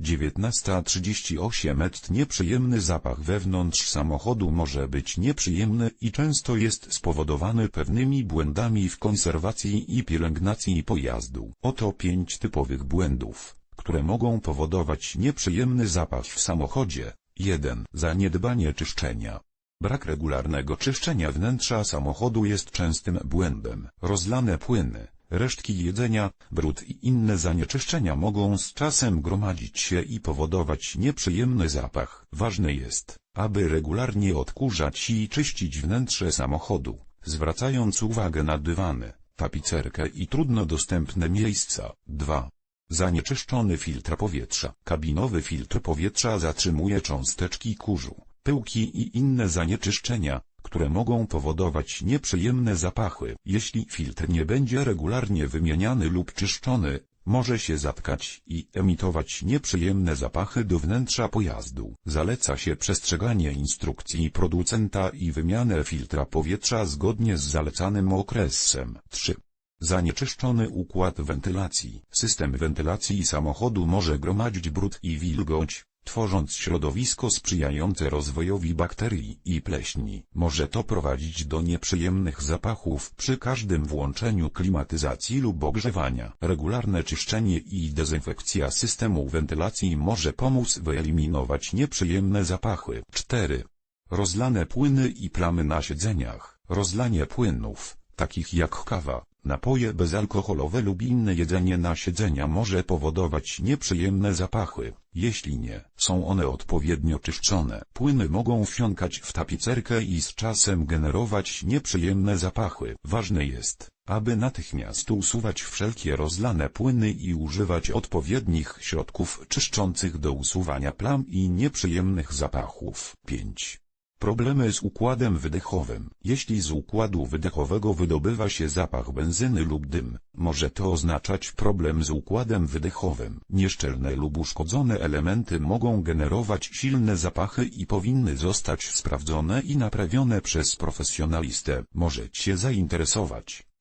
19.38 Et Nieprzyjemny zapach wewnątrz samochodu może być nieprzyjemny i często jest spowodowany pewnymi błędami w konserwacji i pielęgnacji pojazdu. Oto pięć typowych błędów, które mogą powodować nieprzyjemny zapach w samochodzie. 1. Zaniedbanie czyszczenia. Brak regularnego czyszczenia wnętrza samochodu jest częstym błędem. Rozlane płyny, resztki jedzenia, brud i inne zanieczyszczenia mogą z czasem gromadzić się i powodować nieprzyjemny zapach. Ważne jest, aby regularnie odkurzać i czyścić wnętrze samochodu, zwracając uwagę na dywany, tapicerkę i trudno dostępne miejsca. 2. Zanieczyszczony filtr powietrza. Kabinowy filtr powietrza zatrzymuje cząsteczki kurzu, pyłki i inne zanieczyszczenia, które mogą powodować nieprzyjemne zapachy. Jeśli filtr nie będzie regularnie wymieniany lub czyszczony, może się zatkać i emitować nieprzyjemne zapachy do wnętrza pojazdu. Zaleca się przestrzeganie instrukcji producenta i wymianę filtra powietrza zgodnie z zalecanym okresem. 3. Zanieczyszczony układ wentylacji. System wentylacji samochodu może gromadzić brud i wilgoć, tworząc środowisko sprzyjające rozwojowi bakterii i pleśni. Może to prowadzić do nieprzyjemnych zapachów przy każdym włączeniu klimatyzacji lub ogrzewania. Regularne czyszczenie i dezynfekcja systemu wentylacji może pomóc wyeliminować nieprzyjemne zapachy. 4. Rozlane płyny i plamy na siedzeniach. Rozlanie płynów, takich jak kawa, napoje bezalkoholowe lub inne jedzenie na siedzenia może powodować nieprzyjemne zapachy. Jeśli nie są one odpowiednio czyszczone, płyny mogą wsiąkać w tapicerkę i z czasem generować nieprzyjemne zapachy. Ważne jest, aby natychmiast usuwać wszelkie rozlane płyny i używać odpowiednich środków czyszczących do usuwania plam i nieprzyjemnych zapachów. 5. Problemy z układem wydechowym. Jeśli z układu wydechowego wydobywa się zapach benzyny lub dym, może to oznaczać problem z układem wydechowym. Nieszczelne lub uszkodzone elementy mogą generować silne zapachy i powinny zostać sprawdzone i naprawione przez profesjonalistę. Może Cię zainteresować,